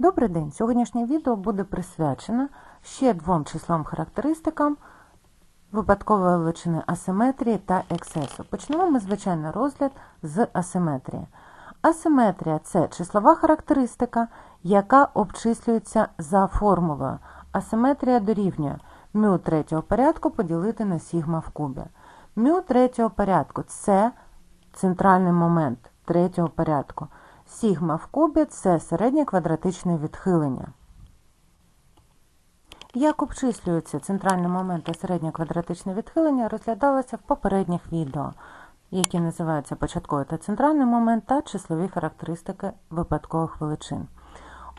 Добрий день! Сьогоднішнє відео буде присвячено ще двом числовим характеристикам випадкової величини асиметрії та ексесу. Почнемо ми, звичайно, розгляд з асиметрії. Асиметрія це числова характеристика, яка обчислюється за формулою. Асиметрія дорівнює μ третього порядку поділити на сігма в кубі. μ третього порядку це центральний момент третього порядку. Сігма в кубі це середнє квадратичне відхилення. Як обчислюються центральний момент та середнє квадратичне відхилення, розглядалося в попередніх відео, які називаються початковий та центральний момент та числові характеристики випадкових величин.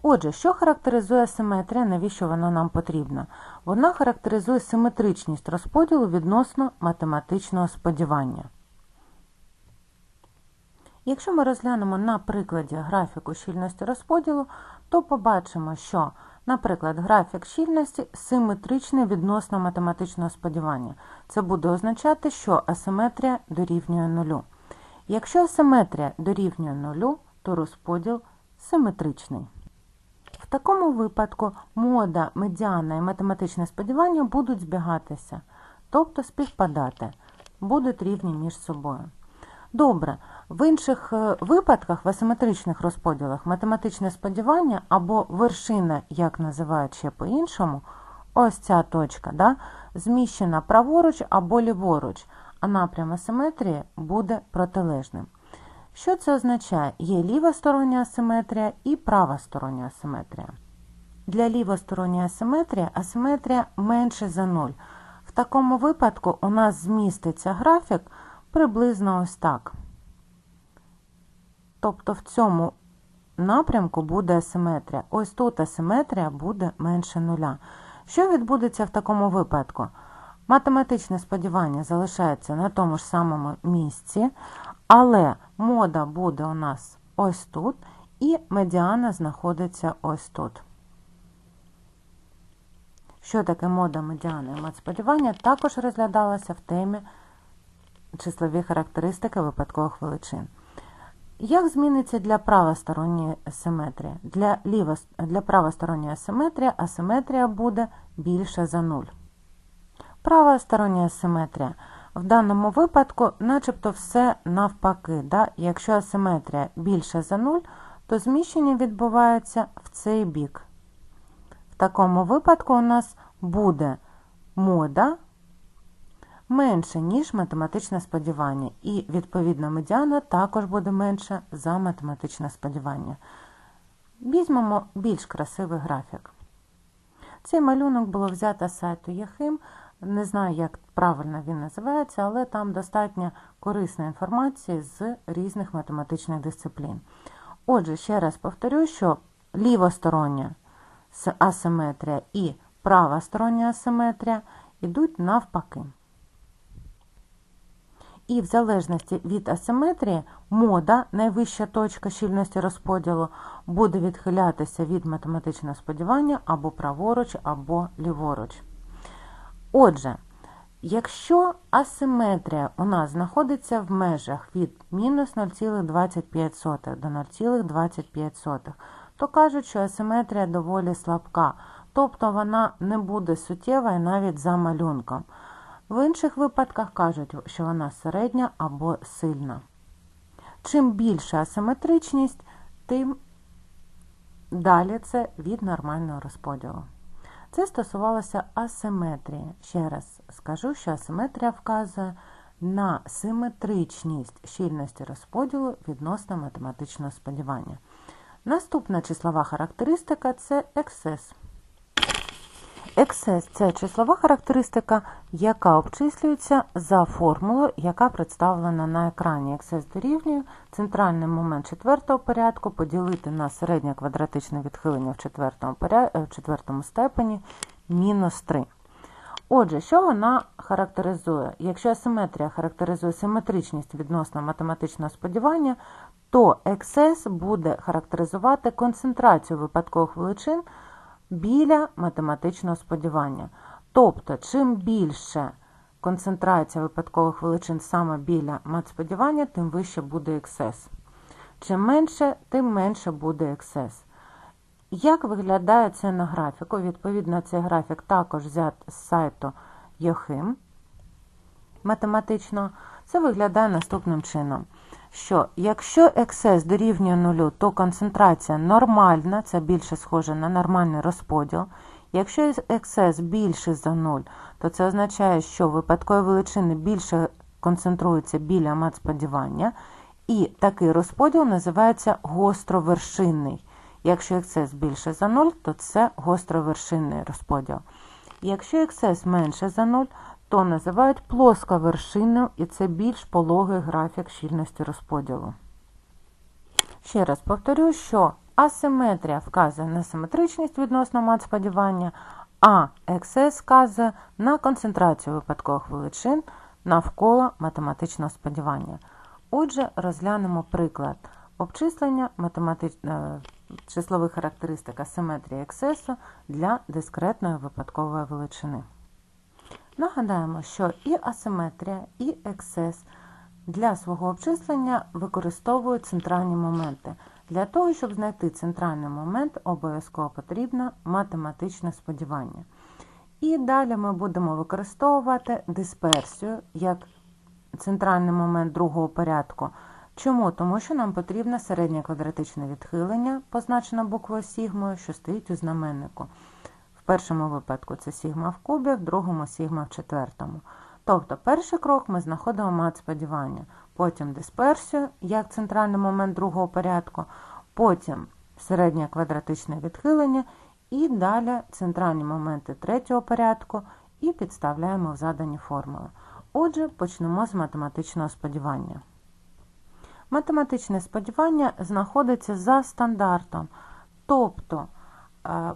Отже, що характеризує симетрія, навіщо вона нам потрібна? Вона характеризує симетричність розподілу відносно математичного сподівання. Якщо ми розглянемо на прикладі графіку щільності розподілу, то побачимо, що, наприклад, графік щільності симетричний відносно математичного сподівання. Це буде означати, що асиметрія дорівнює нулю. Якщо асиметрія дорівнює нулю, то розподіл симетричний. В такому випадку мода, медіана і математичне сподівання будуть збігатися, тобто співпадати, будуть рівні між собою. Добре, в інших е, випадках, в асиметричних розподілах, математичне сподівання або вершина, як називають ще по-іншому, ось ця точка, да, зміщена праворуч або ліворуч, а напрям асиметрії буде протилежним. Що це означає? Є лівостороння асиметрія і правостороння асиметрія. Для лівосторонньої асиметрії асиметрія менше за 0. В такому випадку у нас зміститься графік приблизно ось так. Тобто в цьому напрямку буде асиметрія. Ось тут асиметрія буде менше нуля. Що відбудеться в такому випадку? Математичне сподівання залишається на тому ж самому місці, але мода буде у нас ось тут, і медіана знаходиться ось тут. Що таке мода медіана і матсподівання, також розглядалося в темі числові характеристики випадкових величин. Як зміниться для правосторонньої асиметрії? Для, ліво, для правосторонньої асиметрії асиметрія буде більша за 0. Правостороння асиметрія. В даному випадку начебто все навпаки. Да? Якщо асиметрія більша за 0, то зміщення відбувається в цей бік. В такому випадку у нас буде мода менше, ніж математичне сподівання, і, відповідно, медіана також буде менше за математичне сподівання. Візьмемо більш красивий графік. Цей малюнок було взято з сайту Яхим. Не знаю, як правильно він називається, але там достатньо корисної інформації з різних математичних дисциплін. Отже, ще раз повторю, що лівостороння асиметрія і правостороння асиметрія йдуть навпаки. І в залежності від асиметрії мода, найвища точка щільності розподілу, буде відхилятися від математичного сподівання або праворуч, або ліворуч. Отже, якщо асиметрія у нас знаходиться в межах від мінус 0,25 до 0,25, то кажуть, що асиметрія доволі слабка, тобто вона не буде суттєва навіть за малюнком. В інших випадках кажуть, що вона середня або сильна. Чим більша асиметричність, тим далі це від нормального розподілу. Це стосувалося асиметрії. Ще раз скажу, що асиметрія вказує на симетричність щільності розподілу відносно математичного сподівання. Наступна числова характеристика це ексес. Ексес це числова характеристика, яка обчислюється за формулою, яка представлена на екрані. Ексес дорівнює центральний момент четвертого порядку поділити на середнє квадратичне відхилення в четвертому, поряд... в четвертому степені мінус 3. Отже, що вона характеризує? Якщо асиметрія характеризує симетричність відносно математичного сподівання, то ексес буде характеризувати концентрацію випадкових величин біля математичного сподівання. Тобто, чим більше концентрація випадкових величин саме біля матсподівання, тим вище буде ексес. Чим менше, тим менше буде ексес. Як виглядає це на графіку? Відповідно, цей графік також взят з сайту Йохим математично. Це виглядає наступним чином, що якщо екс дорівнює нулю, то концентрація нормальна, це більше схоже на нормальний розподіл. Якщо екс більше за 0, то це означає, що випадкові величини більше концентруються біля матсподівання, і такий розподіл називається гостровершинний. Якщо ексес більше за 0, то це гостровершинний розподіл. Якщо ексес менше за 0, то називають плосковершинним, і це більш пологий графік щільності розподілу. Ще раз повторю, що асиметрія вказує на симетричність відносно мат сподівання, а ексес вказує на концентрацію випадкових величин навколо математичного сподівання. Отже, розглянемо приклад обчислення математич... Е, числових характеристик асиметрії ексесу для дискретної випадкової величини. Нагадаємо, що і асиметрія, і ексес для свого обчислення використовують центральні моменти. Для того, щоб знайти центральний момент, обов'язково потрібно математичне сподівання. І далі ми будемо використовувати дисперсію як центральний момент другого порядку. Чому? Тому що нам потрібно середнє квадратичне відхилення, позначене буквою сігмою, що стоїть у знаменнику. Першому випадку це сігма в кубі, в другому сігма в четвертому. Тобто, перший крок ми знаходимо мат сподівання, потім дисперсію, як центральний момент другого порядку, потім середнє квадратичне відхилення і далі центральні моменти третього порядку і підставляємо в задані формули. Отже, почнемо з математичного сподівання. Математичне сподівання знаходиться за стандартом. Тобто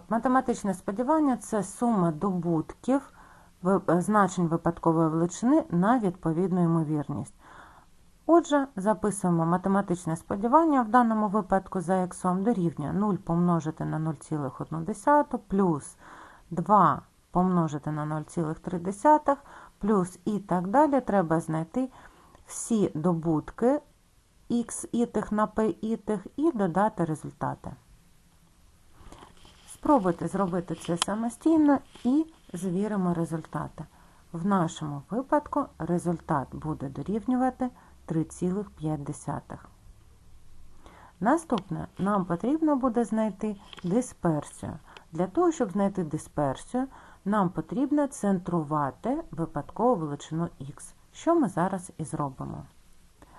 математичне сподівання це сума добутків значень випадкової величини на відповідну ймовірність. Отже, записуємо математичне сподівання в даному випадку за х дорівнює 0 помножити на 0,1 плюс 2 помножити на 0,3 плюс і так далі. Треба знайти всі добутки х ітих на p ітих і додати результати. Спробуйте зробити це самостійно і звіримо результати. В нашому випадку результат буде дорівнювати 3,5. Наступне нам потрібно буде знайти дисперсію. Для того, щоб знайти дисперсію, нам потрібно центрувати випадкову величину х, що ми зараз і зробимо.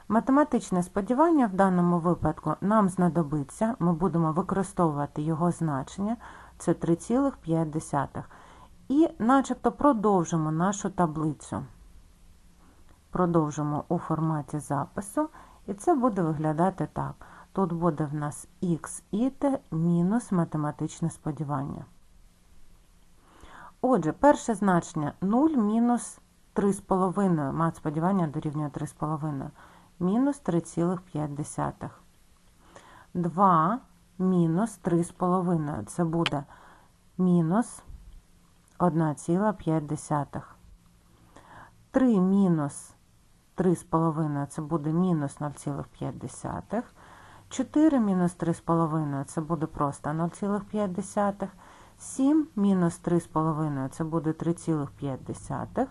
Математичне сподівання в даному випадку нам знадобиться, ми будемо використовувати його значення, це 3,5. І начебто продовжимо нашу таблицю. Продовжимо у форматі запису, і це буде виглядати так. Тут буде в нас х і t мінус математичне сподівання. Отже, перше значення 0 мінус 3,5, мат сподівання дорівнює 3,5 мінус 3,5. 2 мінус 3,5. Це буде мінус 1,5. 3 мінус 3,5 це буде мінус 0,5. 4 мінус 3,5 це буде просто 0,5. 7 мінус 3,5 це буде 3,5.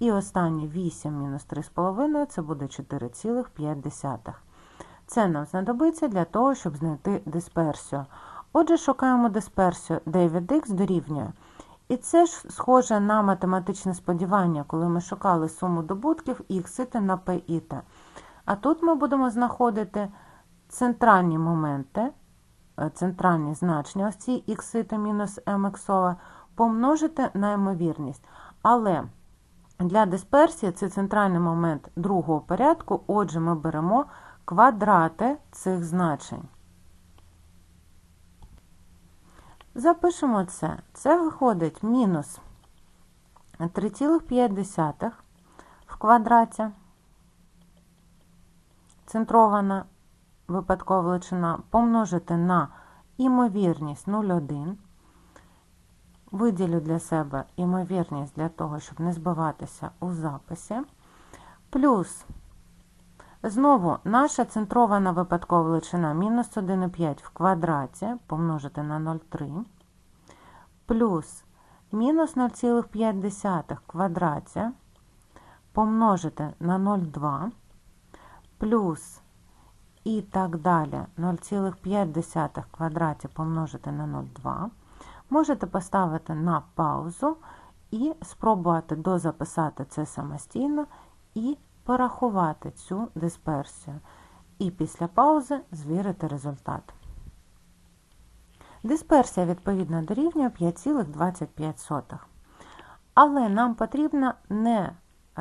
І останнє 8 мінус 3,5 це буде 4,5. Це нам знадобиться для того, щоб знайти дисперсію. Отже, шукаємо дисперсію, де від х дорівнює. І це ж схоже на математичне сподівання, коли ми шукали суму добутків х на t. А тут ми будемо знаходити центральні моменти, е, центральні значення, ось ці х мінус mx, помножити на ймовірність. Але для дисперсії це центральний момент другого порядку, отже, ми беремо квадрати цих значень. Запишемо це. Це виходить мінус 3,5 в квадраті, центрована випадкова величина, помножити на імовірність 0,1 виділю для себе імовірність для того, щоб не збиватися у записі, плюс Знову наша центрована випадкова величина мінус 1,5 в квадраті помножити на 0,3 плюс мінус 0,5 в квадраті помножити на 0,2 плюс і так далі 0,5 в квадраті помножити на 0,2. Можете поставити на паузу і спробувати дозаписати це самостійно і порахувати цю дисперсію. І після паузи звірити результат. Дисперсія, відповідно, дорівнює 5,25. Але нам потрібно не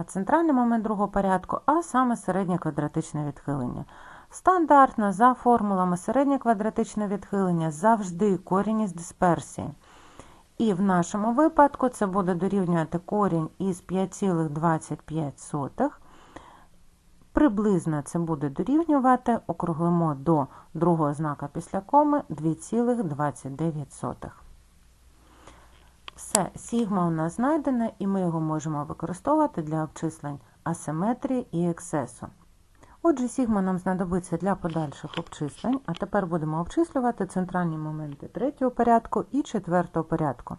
центральний момент другого порядку, а саме середнє квадратичне відхилення. Стандартно за формулами середнє квадратичне відхилення завжди корінь із дисперсії. І в нашому випадку це буде дорівнювати корінь із 5,25. Приблизно це буде дорівнювати, округлимо до другого знака після коми 2,29. Все, сігма у нас знайдена, і ми його можемо використовувати для обчислень асиметрії і ексесу. Отже, сігма нам знадобиться для подальших обчислень, а тепер будемо обчислювати центральні моменти третього порядку і четвертого порядку.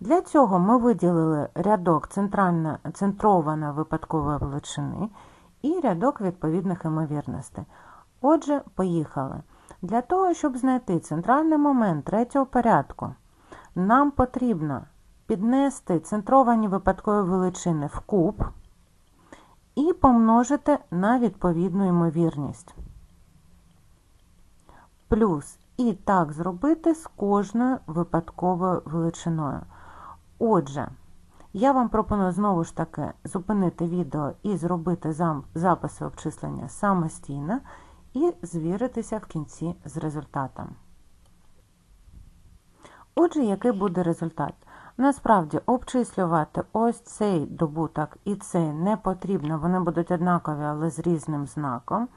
Для цього ми виділили рядок центрована випадкової величини і рядок відповідних імовірностей. Отже, поїхали. Для того, щоб знайти центральний момент третього порядку, нам потрібно піднести центровані випадкові величини в куб і помножити на відповідну ймовірність. Плюс і так зробити з кожною випадковою величиною. Отже, я вам пропоную знову ж таки зупинити відео і зробити записи обчислення самостійно і звіритися в кінці з результатом. Отже, який буде результат? Насправді, обчислювати ось цей добуток і цей не потрібно, вони будуть однакові, але з різним знаком.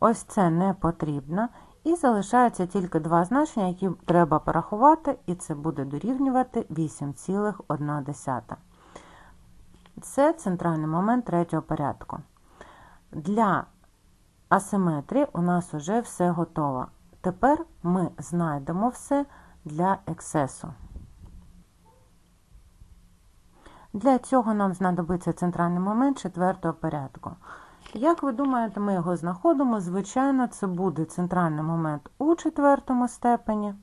Ось це не потрібно. І залишаються тільки два значення, які треба порахувати, і це буде дорівнювати 8,1. Це центральний момент третього порядку. Для асиметрії у нас вже все готово. Тепер ми знайдемо все для ексесу. Для цього нам знадобиться центральний момент четвертого порядку. Як ви думаєте, ми його знаходимо? Звичайно, це буде центральний момент у четвертому степені.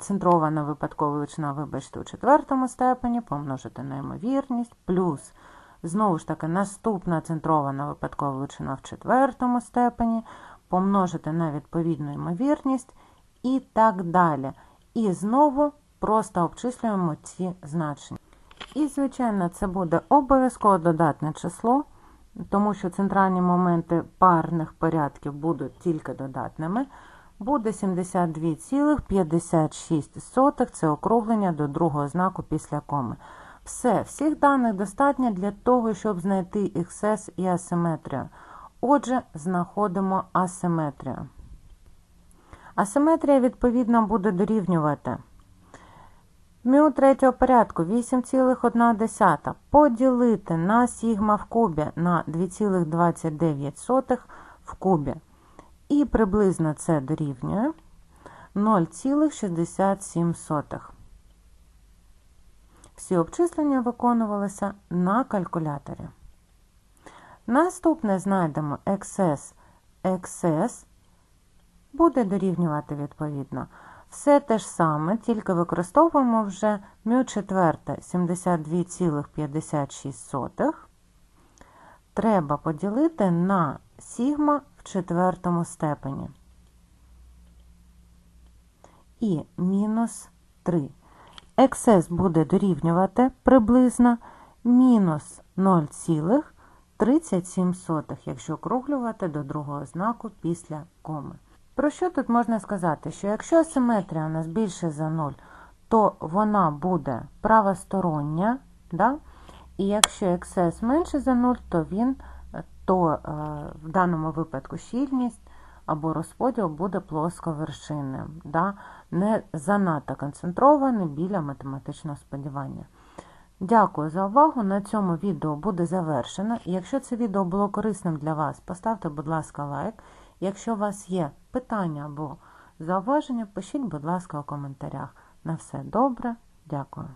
Центрована випадкова величина, вибачте, у четвертому степені, помножити на ймовірність, плюс, знову ж таки, наступна центрована випадкова величина в четвертому степені, помножити на відповідну ймовірність і так далі. І знову просто обчислюємо ці значення. І, звичайно, це буде обов'язково додатне число, тому що центральні моменти парних порядків будуть тільки додатними. Буде 72,56 це округлення до другого знаку після коми. Все, всіх даних достатньо для того, щоб знайти XS і асиметрію. Отже, знаходимо асиметрію. Асиметрія, відповідно, буде дорівнювати Мю третього порядку 8,1 поділити на сігма в кубі на 2,29 в кубі. І приблизно це дорівнює 0,67. Всі обчислення виконувалися на калькуляторі. Наступне знайдемо XS. XS буде дорівнювати відповідно. Все те ж саме, тільки використовуємо вже μ четверте 72,56. Треба поділити на сігма в четвертому степені. І мінус 3. Ексес буде дорівнювати приблизно мінус 0,37, якщо округлювати до другого знаку після коми. Про що тут можна сказати? Що якщо симетрія у нас більше за 0, то вона буде правостороння, да? і якщо XS менше за 0, то він то е, в даному випадку щільність або розподіл буде плосковершинним, да? не занадто концентрований біля математичного сподівання. Дякую за увагу. На цьому відео буде завершено. Якщо це відео було корисним для вас, поставте, будь ласка, лайк. Якщо у вас є питання або зауваження, пишіть, будь ласка, у коментарях. На все добре. Дякую.